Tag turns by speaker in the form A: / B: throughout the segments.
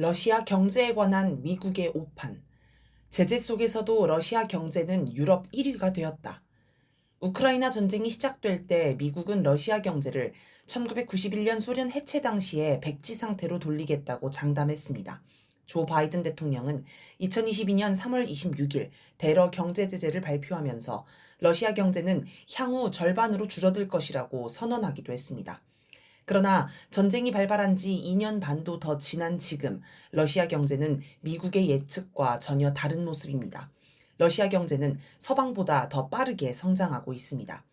A: 러시아 경제에 관한 미국의 오판. 제재 속에서도 러시아 경제는 유럽 1위가 되었다. 우크라이나 전쟁이 시작될 때 미국은 러시아 경제를 1991년 소련 해체 당시에 백지 상태로 돌리겠다고 장담했습니다. 조 바이든 대통령은 2022년 3월 26일 대러 경제 제재를 발표하면서 러시아 경제는 향후 절반으로 줄어들 것이라고 선언하기도 했습니다. 그러나 전쟁이 발발한 지 2년 반도 더 지난 지금 러시아 경제는 미국의 예측과 전혀 다른 모습입니다. 러시아 경제는 서방보다 더 빠르게 성장하고 있습니다.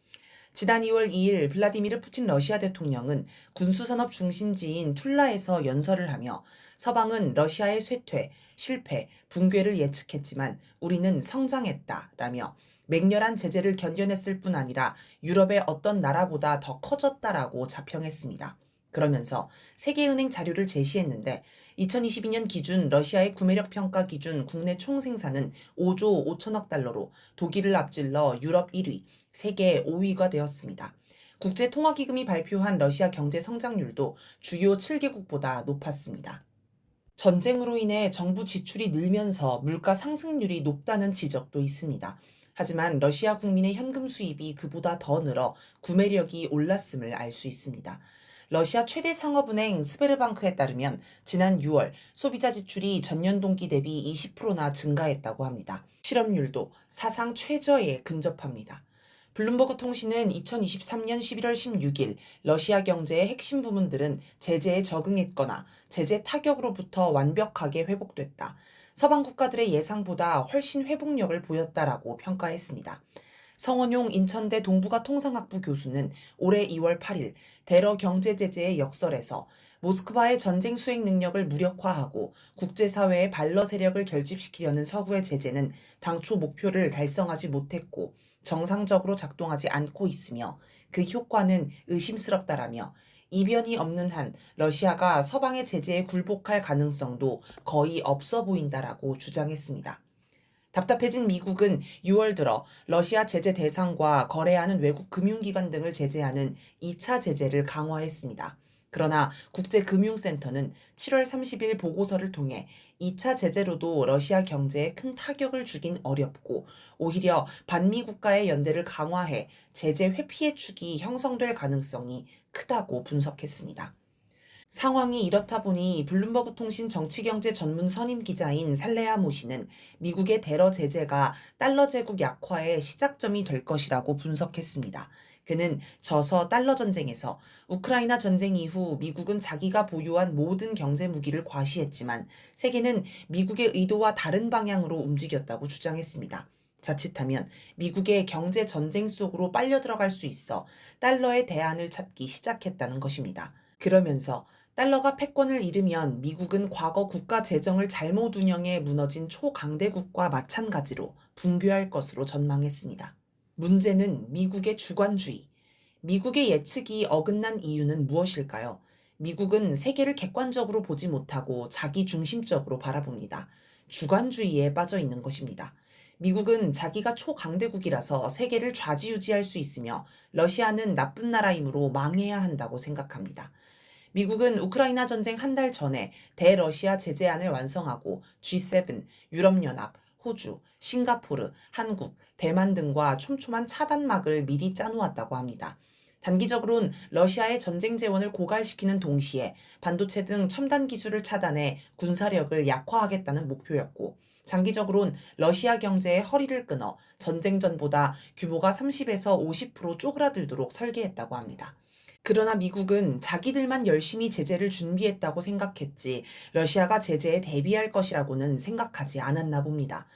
A: 지난 2월 2일 블라디미르 푸틴 러시아 대통령은 군수산업 중심지인 툴라에서 연설을 하며 서방은 러시아의 쇠퇴, 실패, 붕괴를 예측했지만 우리는 성장했다 라며 맹렬한 제재를 견뎌냈을 뿐 아니라 유럽의 어떤 나라보다 더 커졌다라고 자평했습니다. 그러면서 세계은행 자료를 제시했는데 2022년 기준 러시아의 구매력 평가 기준 국내 총 생산은 5조 5천억 달러로 독일을 앞질러 유럽 1위, 세계 5위가 되었습니다. 국제통화기금이 발표한 러시아 경제 성장률도 주요 7개국보다 높았습니다. 전쟁으로 인해 정부 지출이 늘면서 물가 상승률이 높다는 지적도 있습니다. 하지만 러시아 국민의 현금 수입이 그보다 더 늘어 구매력이 올랐음을 알 수 있습니다. 러시아 최대 상업은행 스베르방크에 따르면 지난 6월 소비자 지출이 전년 동기 대비 20%나 증가했다고 합니다. 실업률도 사상 최저에 근접합니다. 블룸버그 통신은 2023년 11월 16일 러시아 경제의 핵심 부문들은 제재에 적응했거나 제재 타격으로부터 완벽하게 회복됐다. 서방 국가들의 예상보다 훨씬 회복력을 보였다라고 평가했습니다. 성원용 인천대 동북아 통상학부 교수는 올해 2월 8일 대러 경제 제재의 역설에서 모스크바의 전쟁 수행 능력을 무력화하고 국제사회의 발러 세력을 결집시키려는 서구의 제재는 당초 목표를 달성하지 못했고 정상적으로 작동하지 않고 있으며 그 효과는 의심스럽다라며 이변이 없는 한 러시아가 서방의 제재에 굴복할 가능성도 거의 없어 보인다라고 주장했습니다. 답답해진 미국은 6월 들어 러시아 제재 대상과 거래하는 외국 금융기관 등을 제재하는 2차 제재를 강화했습니다. 그러나 국제금융센터는 7월 30일 보고서를 통해 2차 제재로도 러시아 경제에 큰 타격을 주긴 어렵고 오히려 반미 국가의 연대를 강화해 제재 회피의 축이 형성될 가능성이 크다고 분석했습니다. 상황이 이렇다 보니 블룸버그 통신 정치경제 전문 선임 기자인 살레아 모 씨는 미국의 대러 제재가 달러 제국 약화의 시작점이 될 것이라고 분석했습니다. 그는 저서 달러 전쟁에서 우크라이나 전쟁 이후 미국은 자기가 보유한 모든 경제 무기를 과시했지만 세계는 미국의 의도와 다른 방향으로 움직였다고 주장했습니다. 자칫하면 미국의 경제 전쟁 속으로 빨려 들어갈 수 있어 달러의 대안을 찾기 시작했다는 것입니다. 그러면서 달러가 패권을 잃으면 미국은 과거 국가 재정을 잘못 운영해 무너진 초강대국과 마찬가지로 붕괴할 것으로 전망했습니다. 문제는 미국의 주관주의. 미국의 예측이 어긋난 이유는 무엇일까요? 미국은 세계를 객관적으로 보지 못하고 자기 중심적으로 바라봅니다. 주관주의에 빠져 있는 것입니다. 미국은 자기가 초강대국이라서 세계를 좌지우지할 수 있으며 러시아는 나쁜 나라이므로 망해야 한다고 생각합니다. 미국은 우크라이나 전쟁 한 달 전에 대러시아 제재안을 완성하고 G7, 유럽연합, 호주, 싱가포르, 한국, 대만 등과 촘촘한 차단막을 미리 짜놓았다고 합니다. 단기적으론 러시아의 전쟁 재원을 고갈시키는 동시에 반도체 등 첨단 기술을 차단해 군사력을 약화하겠다는 목표였고, 장기적으론 러시아 경제의 허리를 끊어 전쟁 전보다 규모가 30에서 50% 쪼그라들도록 설계했다고 합니다. 그러나 미국은 자기들만 열심히 제재를 준비했다고 생각했지 러시아가 제재에 대비할 것이라고는 생각하지 않았나 봅니다.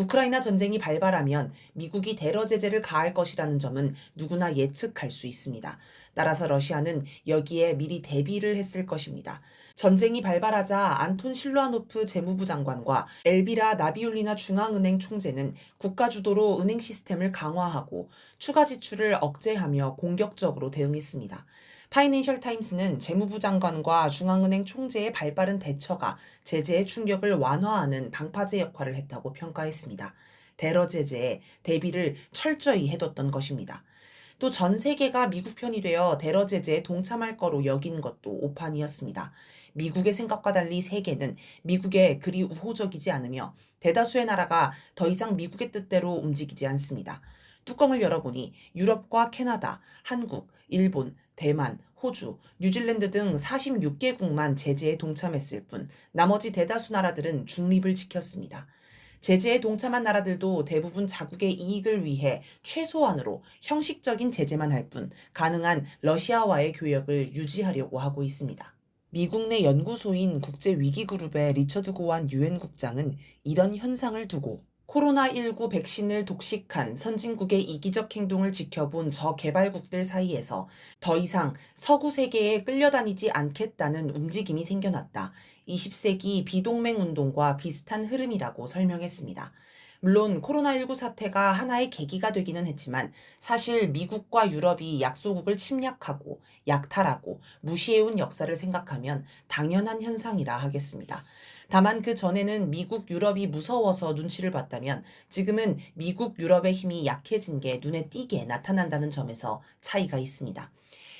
A: 우크라이나 전쟁이 발발하면 미국이 대러 제재를 가할 것이라는 점은 누구나 예측할 수 있습니다. 따라서 러시아는 여기에 미리 대비를 했을 것입니다. 전쟁이 발발하자 안톤 실루아노프 재무부 장관과 엘비라 나비울리나 중앙은행 총재는 국가 주도로 은행 시스템을 강화하고 추가 지출을 억제하며 공격적으로 대응했습니다. 파이낸셜 타임스는 재무부 장관과 중앙은행 총재의 발빠른 대처가 제재의 충격을 완화하는 방파제 역할을 했다고 평가했습니다. 대러 제재에 대비를 철저히 해뒀던 것입니다. 또 전 세계가 미국 편이 되어 대러 제재에 동참할 거로 여긴 것도 오판이었습니다. 미국의 생각과 달리 세계는 미국에 그리 우호적이지 않으며 대다수의 나라가 더 이상 미국의 뜻대로 움직이지 않습니다. 뚜껑을 열어보니 유럽과 캐나다, 한국, 일본, 대만, 호주, 뉴질랜드 등 46개국만 제재에 동참했을 뿐 나머지 대다수 나라들은 중립을 지켰습니다. 제재에 동참한 나라들도 대부분 자국의 이익을 위해 최소한으로 형식적인 제재만 할 뿐 가능한 러시아와의 교역을 유지하려고 하고 있습니다. 미국 내 연구소인 국제위기그룹의 리처드 고완 유엔 국장은 이런 현상을 두고 코로나19 백신을 독식한 선진국의 이기적 행동을 지켜본 저개발국들 사이에서 더 이상 서구 세계에 끌려다니지 않겠다는 움직임이 생겨났다. 20세기 비동맹 운동과 비슷한 흐름이라고 설명했습니다. 물론 코로나19 사태가 하나의 계기가 되기는 했지만 사실 미국과 유럽이 약소국을 침략하고 약탈하고 무시해온 역사를 생각하면 당연한 현상이라 하겠습니다. 다만 그 전에는 미국, 유럽이 무서워서 눈치를 봤다면 지금은 미국, 유럽의 힘이 약해진 게 눈에 띄게 나타난다는 점에서 차이가 있습니다.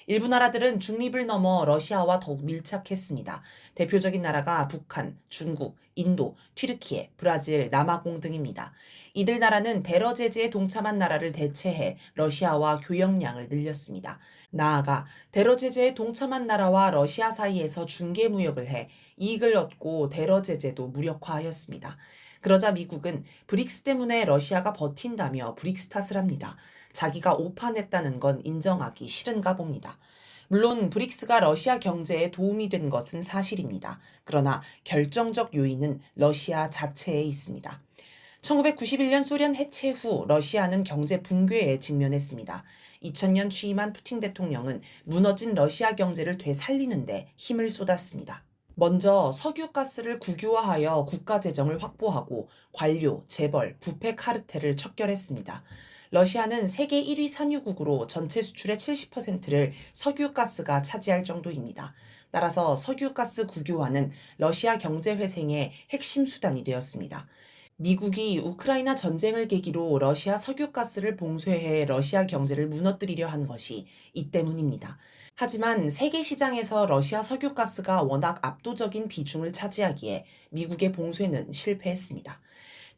A: 일부 나라들은 중립을 넘어 러시아와 더욱 밀착했습니다. 대표적인 나라가 북한, 중국, 인도, 튀르키예, 브라질, 남아공 등입니다. 이들 나라는 대러 제재에 동참한 나라를 대체해 러시아와 교역량을 늘렸습니다. 나아가 대러 제재에 동참한 나라와 러시아 사이에서 중개 무역을 해 이익을 얻고 대러 제재도 무력화하였습니다. 그러자 미국은 브릭스 때문에 러시아가 버틴다며 브릭스 탓을 합니다. 자기가 오판했다는 건 인정하기 싫은가 봅니다. 물론 브릭스가 러시아 경제에 도움이 된 것은 사실입니다. 그러나 결정적 요인은 러시아 자체에 있습니다. 1991년 소련 해체 후 러시아는 경제 붕괴에 직면했습니다. 2000년 취임한 푸틴 대통령은 무너진 러시아 경제를 되살리는데 힘을 쏟았습니다. 먼저 석유가스를 국유화하여 국가 재정을 확보하고 관료, 재벌, 부패 카르텔을 척결했습니다. 러시아는 세계 1위 산유국으로 전체 수출의 70%를 석유가스가 차지할 정도입니다. 따라서 석유가스 국유화는 러시아 경제 회생의 핵심 수단이 되었습니다. 미국이 우크라이나 전쟁을 계기로 러시아 석유가스를 봉쇄해 러시아 경제를 무너뜨리려 한 것이 이 때문입니다. 하지만 세계 시장에서 러시아 석유가스가 워낙 압도적인 비중을 차지하기에 미국의 봉쇄는 실패했습니다.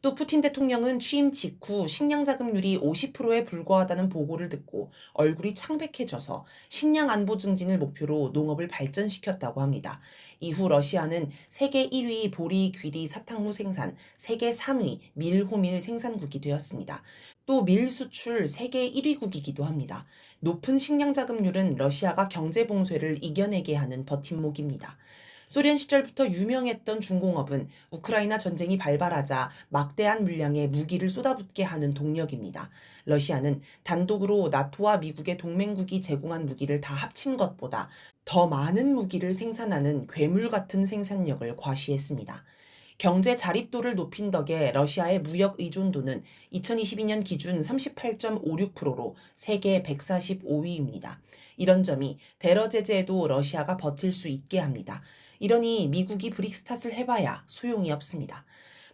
A: 또 푸틴 대통령은 취임 직후 식량 자급률이 50%에 불과하다는 보고를 듣고 얼굴이 창백해져서 식량 안보 증진을 목표로 농업을 발전시켰다고 합니다. 이후 러시아는 세계 1위 보리, 귀리, 사탕무 생산, 세계 3위 밀, 호밀 생산국이 되었습니다. 또 밀 수출 세계 1위국이기도 합니다. 높은 식량 자급률은 러시아가 경제 봉쇄를 이겨내게 하는 버팀목입니다. 소련 시절부터 유명했던 중공업은 우크라이나 전쟁이 발발하자 막대한 물량의 무기를 쏟아붓게 하는 동력입니다. 러시아는 단독으로 나토와 미국의 동맹국이 제공한 무기를 다 합친 것보다 더 많은 무기를 생산하는 괴물 같은 생산력을 과시했습니다. 경제 자립도를 높인 덕에 러시아의 무역 의존도는 2022년 기준 38.56%로 세계 145위입니다. 이런 점이 대러 제재에도 러시아가 버틸 수 있게 합니다. 이러니 미국이 브릭스 탓을 해봐야 소용이 없습니다.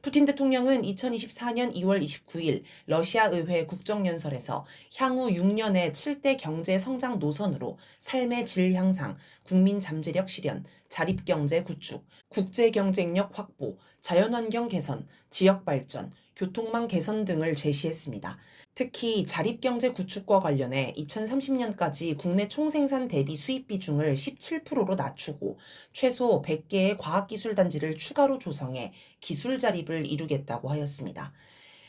A: 푸틴 대통령은 2024년 2월 29일 러시아 의회 국정연설에서 향후 6년의 7대 경제 성장 노선으로 삶의 질 향상, 국민 잠재력 실현, 자립경제 구축, 국제 경쟁력 확보, 자연환경 개선, 지역 발전, 교통망 개선 등을 제시했습니다. 특히 자립경제 구축과 관련해 2030년까지 국내 총생산 대비 수입 비중을 17%로 낮추고 최소 100개의 과학기술단지를 추가로 조성해 기술 자립을 이루겠다고 하였습니다.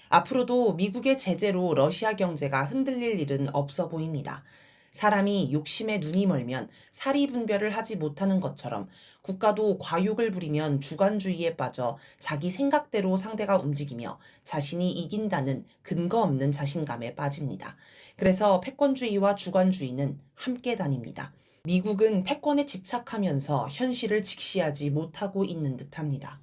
A: 앞으로도 미국의 제재로 러시아 경제가 흔들릴 일은 없어 보입니다. 사람이 욕심에 눈이 멀면 사리 분별을 하지 못하는 것처럼 국가도 과욕을 부리면 주관주의에 빠져 자기 생각대로 상대가 움직이며 자신이 이긴다는 근거 없는 자신감에 빠집니다. 그래서 패권주의와 주관주의는 함께 다닙니다. 미국은 패권에 집착하면서 현실을 직시하지 못하고 있는 듯 합니다.